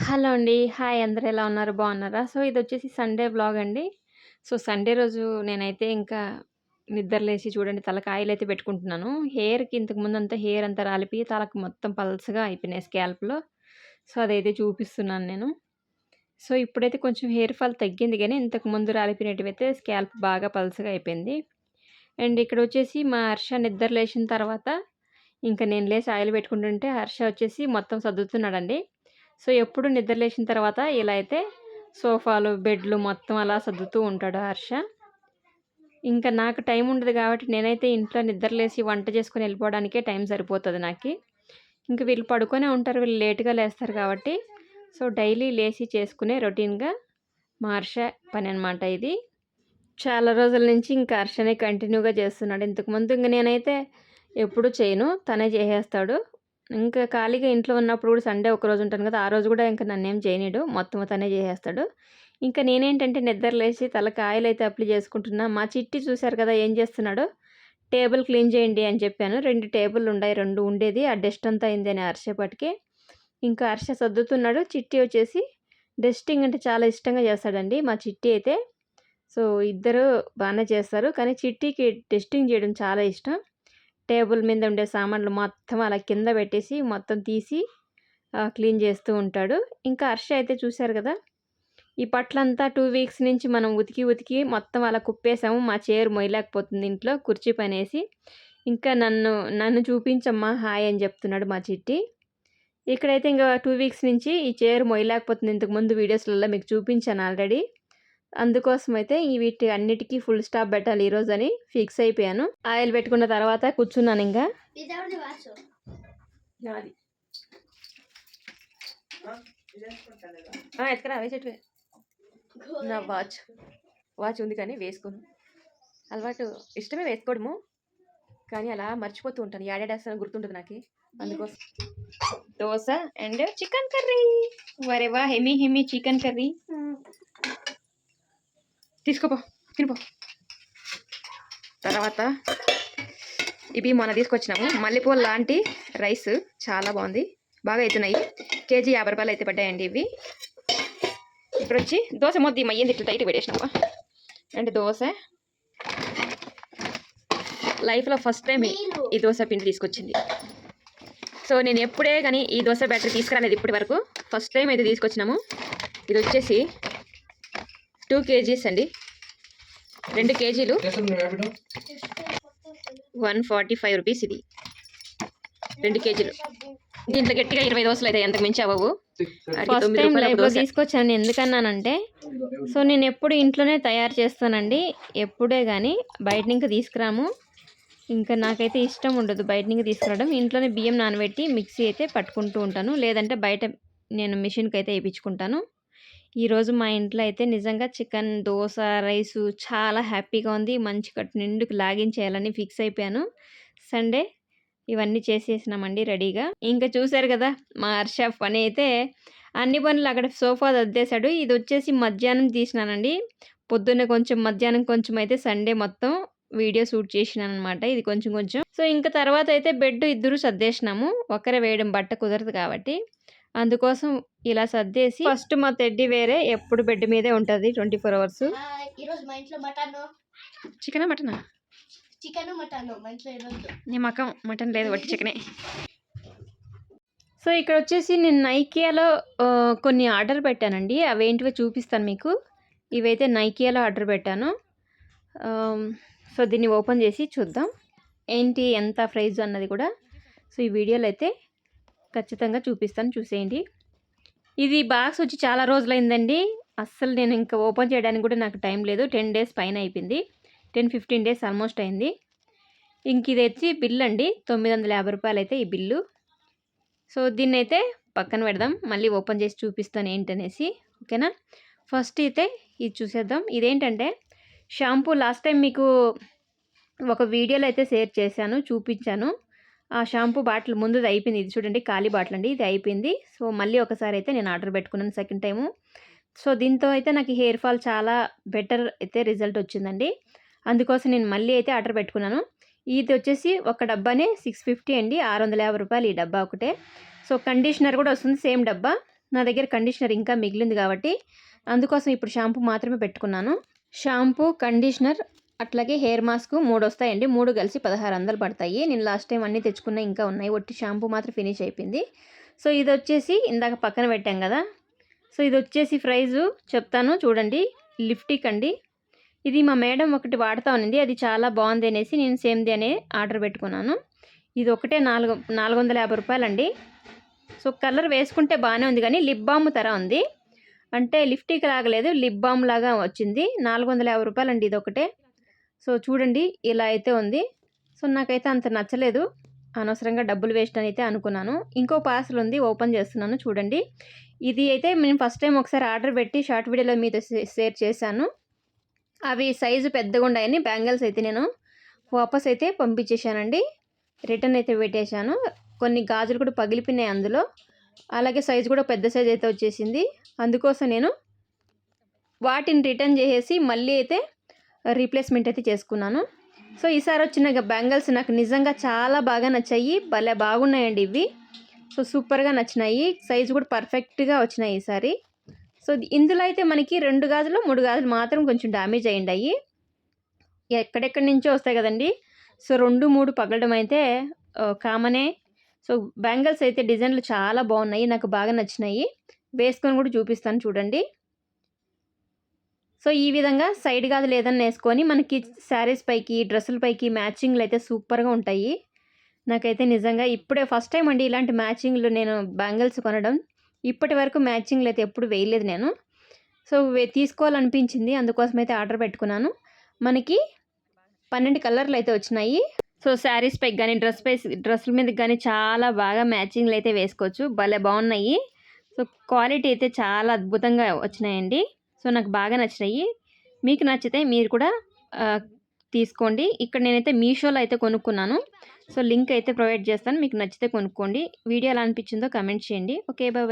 Hello అండి. Hi అందరు ఎలా ఉన్నారు? బాగున్నారా? సో, ఇది వచ్చేసి సండే బ్లాగ్ అండి. సో, సండే రోజు నేనైతే ఇంకా నిద్ర చూడండి చూడండి ఆయిల్ అయితే పెట్టుకుంటున్నాను. హెయిర్‌కి ఇంతకు అంతా హెయిర్ అంతా రాలిపోయి తలకు మొత్తం పల్చగా అయిపోయినాయి స్కాల్ప్‌లో. సో, అదైతే చూపిస్తున్నాను నేను. సో, ఇప్పుడైతే కొంచెం హెయిర్ ఫాల్ తగ్గింది కానీ ఇంతకు ముందు స్కాల్ప్ బాగా పల్చగా అయిపోయింది. అండ్ ఇక్కడ వచ్చేసి మా హర్ష నిద్ర లేచిన తర్వాత ఇంకా నేను లేచి ఆయిల్ పెట్టుకుంటుంటే హర్ష వచ్చేసి మొత్తం సర్దుతున్నాడండి. సో, ఎప్పుడు నిద్ర లేచిన తర్వాత ఇలా అయితే సోఫాలు, బెడ్లు మొత్తం అలా సర్దుతూ ఉంటాడు హర్ష. ఇంకా నాకు టైం ఉండదు కాబట్టి నేనైతే ఇంట్లో నిద్రలేసి వంట చేసుకొని వెళ్ళిపోవడానికే టైం సరిపోతుంది నాకు ఇంక వీళ్ళు పడుకొనే ఉంటారు. వీళ్ళు లేట్‌గా లేస్తారు కాబట్టి సో, డైలీ లేచి చేసుకునే రొటీన్‌గా మా హర్ష అనమాట ఇది. చాలా రోజుల నుంచి ఇంకా హర్షనే కంటిన్యూగా చేస్తున్నాడు. ఇంతకుముందు ఇంక నేనైతే ఎప్పుడు చేయను. తనే చేసేస్తాడు. ఇంకా ఖాళీగా ఇంట్లో ఉన్నప్పుడు కూడా సండే ఒకరోజు ఉంటాను కదా! ఆ రోజు కూడా ఇంక నన్నేం చేయనీడు మొత్తం తనే చేసేస్తాడు. ఇంకా నేనేంటంటే నిద్ర లేచి తలకి ఆయిల్ అయితే అప్లై చేసుకుంటున్నా. మా చిట్టి చూశారు కదా ఏం చేస్తున్నాడో, టేబుల్ క్లీన్ చేయండి అని చెప్పాను. రెండు టేబుల్ ఉన్నాయి రెండు ఉండేది. ఆ డస్ట్ అంతా అయింది అని అరిసేపటికి. ఇంకా హర్ష సర్దుతున్నాడు. చిట్టి వచ్చేసి డస్టింగ్ అంటే చాలా ఇష్టంగా చేస్తాడండి మా చిట్టి అయితే. సో, ఇద్దరు బాగానే చేస్తారు. కానీ చిట్టికి డస్టింగ్ చేయడం చాలా ఇష్టం. టేబుల్ మీద ఉండే సామాన్లు మొత్తం అలా కింద పెట్టేసి మొత్తం తీసి క్లీన్ చేస్తూ ఉంటాడు. ఇంకా హర్ష అయితే చూశారు కదా! ఈ పట్లంతా టూ వీక్స్ నుంచి మనం ఉతికి, ఉతికి మొత్తం అలా కుప్పేసాము. మా చైర్ మొయ్యలేకపోతుంది ఇంట్లో కుర్చీ పనేసి. ఇంకా నన్ను, నన్ను చూపించమ్మా హాయ్ అని చెప్తున్నాడు మా చిట్టి. ఇక్కడైతే ఇంకా టూ వీక్స్ నుంచి ఈ చైర్ మొయ్యలేకపోతుంది. ఇంతకుముందు వీడియోస్‌లలో మీకు చూపించాను ఆల్రెడీ. అందుకోసమైతే ఈ వీటి అన్నిటికి ఫుల్ స్టాప్ పెట్టాలి ఈరోజని ఫిక్స్ అయిపోయాను. ఆయిల్ పెట్టుకున్న తర్వాత? నాది. ఆ! ఎత్తుకురా వేసేటివే. నా వాచ్. వాచ్ ఉంది కానీ వేసుకోను. అలవాటు ఇష్టమే వేసుకోవడము. కానీ అలా మర్చిపోతూ ఉంటాను. యాడేడేస్తానో గుర్తుండదు నాకి. అందుకోసం. Dosa and chicken curry. వరే వా! హెమీ హెమీ చికెన్ కర్రీ. తీసుకోపో. తినుపో. తర్వాత ఇవి మొన్న తీసుకొచ్చినాము. మల్లెపూలు లాంటి రైస్ చాలా బాగుంది. బాగా అయితున్నాయి. కేజీ 50 రూపాయలు అయితే పడ్డాయండి ఇవి. ఇప్పుడొచ్చి దోస మొద్దు ఈమె ఏంది ఇట్లా టైట్‌గా పెట్టేసినావా? అండ్ దోస. లైఫ్‌లో ఫస్ట్ టైం ఈ దోస పిండి తీసుకొచ్చింది. సో, నేను ఎప్పుడే గాని ఈ దోస బ్యాటర్ తీసుకురాలేదు ఇప్పటి వరకు. ఫస్ట్ టైం అయితే తీసుకొచ్చినాము. ఇది వచ్చేసి 2 కేజీస్ అండి. 2 కేజీలు. 145 రూపీస్ ఇది. 2 కేజీలు. దీంట్లో గట్టిగా 20 దోసలు అయితే అంతకు మించి అవ్వవు. ఫస్ట్ 9 టైం లైవ్‌లో. తీసుకొచ్చాను. ఎందుకన్నానంటే, సో, నేను ఎప్పుడు ఇంట్లోనే తయారు చేస్తానండి. ఎప్పుడే గాని బయట నుంచి తీసుకురాము. ఇంకా నాకైతే ఇష్టం ఉండదు బయట నుంచి తీసుకురావడం. ఇంట్లోనే బియ్యం నానబెట్టి మిక్సీ అయితే పట్టుకుంటూ ఉంటాను. లేదంటే బయట నేను మిషన్‌కి అయితే ఏపించుకుంటాను. ఈరోజు మా ఇంట్లో అయితే నిజంగా చికెన్, దోశ రైసు చాలా హ్యాపీగా ఉంది. మంచి కట్టు నిండుకి లాగించేయాలని ఫిక్స్ అయిపోయాను. సండే ఇవన్నీ చేసేసినామండి రెడీగా. ఇంకా చూశారు కదా! మా హర్ష పని అయితే అన్ని పనులు అక్కడ సోఫా దద్దేశాడు ఇది వచ్చేసి మధ్యాహ్నం తీసినానండి. పొద్దున్నే కొంచెం, మధ్యాహ్నం కొంచెం అయితే సండే మొత్తం వీడియో షూట్ చేసినానమాట ఇది కొంచెం కొంచెం. సో, ఇంకా తర్వాత అయితే బెడ్ ఇద్దరు సర్దేసినాము. ఒక్కరే వేయడం బట్ట కుదరదు కాబట్టి. అందుకోసం ఇలా సర్దేసి ఫస్ట్ మా టెడ్డీ వేరే ఎప్పుడు బెడ్ మీదే ఉంటది 24 అవర్స్. హాయ్. ఈరోజు మా ఇంట్లో మటను. చికెనా? మటనా? చికెను, మటను మా ఇంట్లో ఈరోజు. నీ మకం మటన్ లేదు వట్టి చికెనే. సో, ఇక్కడొచ్చేసి నేను నైకియాలో కొన్ని ఆర్డర్ పెట్టానండి. అవేంటివో చూపిస్తాను మీకు. ఇవైతే నైకియాలో ఆర్డర్ పెట్టాను. సో, దీన్ని ఓపెన్ చేసి చూద్దాం. ఏంటి ఎంత ప్రైస్ అన్నది కూడా. సో, ఈ వీడియోలో అయితే ఖచ్చితంగా చూపిస్తాను చూసేయండి. ఇది బాక్స్ వచ్చి చాలా రోజులైందండి. అస్సలు నేను ఇంకా ఓపెన్ చేయడానికి కూడా నాకు టైం లేదు. 10 డేస్ పైన అయిపోయింది. 10, 15 డేస్ ఆల్మోస్ట్ అయింది. ఇంక ఇది వచ్చి బిల్ అండి. తొమ్మిది రూపాయలు అయితే ఈ బిల్లు. సో, దీన్నైతే పక్కన పెడదాం. మళ్ళీ ఓపెన్ చేసి చూపిస్తాను ఏంటనేసి. ఓకేనా? ఫస్ట్ అయితే ఇది చూసేద్దాం. ఇదేంటంటే షాంపూ లాస్ట్ టైం మీకు ఒక వీడియోలో అయితే షేర్ చేశాను. చూపించాను. ఆ షాంపూ బాటిల్ ముందుది అయిపోయింది. ఇది చూడండి ఖాళీ బాటిల్ అండి. ఇది అయిపోయింది. సో, మళ్ళీ ఒకసారి అయితే నేను ఆర్డర్ పెట్టుకున్నాను సెకండ్ టైము. సో, దీంతో అయితే నాకు హెయిర్ ఫాల్ చాలా బెటర్ అయితే రిజల్ట్ వచ్చిందండి. అందుకోసం నేను మళ్ళీ అయితే ఆర్డర్ పెట్టుకున్నాను. ఇది వచ్చేసి ఒక డబ్బానే 650 అండి. ఆరు వందల యాభై రూపాయలు ఈ డబ్బా ఒకటే. సో, కండిషనర్ కూడా వస్తుంది సేమ్ డబ్బా. నా దగ్గర కండిషనర్ ఇంకా మిగిలింది కాబట్టి అందుకోసం ఇప్పుడు షాంపూ మాత్రమే పెట్టుకున్నాను షాంపూ కండిషనర్ అట్లాగే హెయిర్ మాస్క్ మూడు వస్తాయండి మూడు కలిసి పదహారు వందలు పడతాయి. నేను లాస్ట్ టైం అన్నీ తెచ్చుకున్న ఇంకా ఉన్నాయి. ఒట్టి షాంపూ మాత్రం ఫినిష్ అయిపోయింది. సో ఇది వచ్చేసి ఇందాక పక్కన పెట్టాం కదా. సో ఇది వచ్చేసి ప్రైజు చెప్తాను. చూడండి. లిఫ్టిక్ అండి. ఇది మా మేడం ఒకటి వాడుతూ ఉన్నింది. అది చాలా బాగుంది అనేసి నేను సేమ్ది అనే ఆర్డర్ పెట్టుకున్నాను. ఇది ఒకటే నాలుగు నాలుగు వందల యాభై రూపాయలండి. సో కలర్ వేసుకుంటే బాగానే ఉంది కానీ లిప్ బామ్ తర ఉంది. అంటే లిఫ్టిక్ లాగలేదు. లిప్ బామ్ లాగా వచ్చింది. నాలుగు వందల యాభై రూపాయలండి ఇది ఒకటే సో చూడండి ఇలా అయితే ఉంది. సో నాకైతే అంత నచ్చలేదు. అనవసరంగా డబ్బులు వేస్ట్ అని అయితే అనుకున్నాను. ఇంకో పార్సల్ ఉంది ఓపెన్ చేస్తున్నాను చూడండి. ఇది అయితే నేను ఫస్ట్ టైం ఒకసారి ఆర్డర్ పెట్టి షార్ట్ వీడియోలో మీతో షేర్ చేశాను. అవి సైజు పెద్దగా ఉన్నాయని బ్యాంగిల్స్ అయితే నేను వాపస్ అయితే పంపించేశానండి. రిటర్న్ అయితే పెట్టేశాను. కొన్ని గాజులు కూడా పగిలిపోయినాయి అందులో. అలాగే సైజు కూడా పెద్ద సైజ్ అయితే వచ్చేసింది. అందుకోసం నేను వాటిని రిటర్న్ చేసేసి మళ్ళీ అయితే రీప్లేస్మెంట్ అయితే చేసుకున్నాను. సో ఈసారి వచ్చిన బ్యాంగిల్స్ నాకు నిజంగా చాలా బాగా నచ్చాయి. భలే బాగున్నాయండి ఇవి. సో సూపర్గా నచ్చినాయి. సైజు కూడా పర్ఫెక్ట్గా వచ్చినాయి ఈసారి. సో ఇందులో అయితే మనకి రెండు గాజులు మూడు గాజులు మాత్రం కొంచెం డ్యామేజ్ అయ్యండి అయ్యి ఎక్కడెక్కడి నుంచో వస్తాయి కదండి. సో రెండు మూడు పగలడం అయితే కామనే. సో బ్యాంగిల్స్ అయితే డిజైన్లు చాలా బాగున్నాయి. నాకు బాగా నచ్చినాయి. వేసుకొని కూడా చూపిస్తాను చూడండి. సో ఈ విధంగా సైడ్ గాజు లేదని వేసుకొని మనకి శారీస్ పైకి డ్రెస్సుల పైకి మ్యాచింగ్లు అయితే సూపర్గా ఉంటాయి. నాకైతే నిజంగా ఇప్పుడే ఫస్ట్ టైం అండి ఇలాంటి మ్యాచింగ్లు నేను బ్యాంగిల్స్ కొనడం. ఇప్పటి వరకు మ్యాచింగ్లు అయితే ఎప్పుడు వేయలేదు నేను. సో తీసుకోవాలనిపించింది. అందుకోసం అయితే ఆర్డర్ పెట్టుకున్నాను. మనకి పన్నెండు కలర్లు అయితే వచ్చినాయి. సో శారీస్ పైకి కానీ డ్రెస్ పై డ్రెస్సుల మీద కానీ చాలా బాగా మ్యాచింగ్లు అయితే వేసుకోవచ్చు. భలే బాగున్నాయి. సో క్వాలిటీ అయితే చాలా అద్భుతంగా వచ్చినాయండి. సో నాకు బాగా నచ్చినాయి. మీకు నచ్చితే మీరు కూడా తీసుకోండి. ఇక్కడ నేనైతే మీషోలో అయితే కొనుక్కున్నాను. సో లింక్ అయితే ప్రొవైడ్ చేస్తాను. మీకు నచ్చితే కొనుక్కోండి. వీడియో ఎలా అనిపించిందో కమెంట్ చేయండి. Okay bye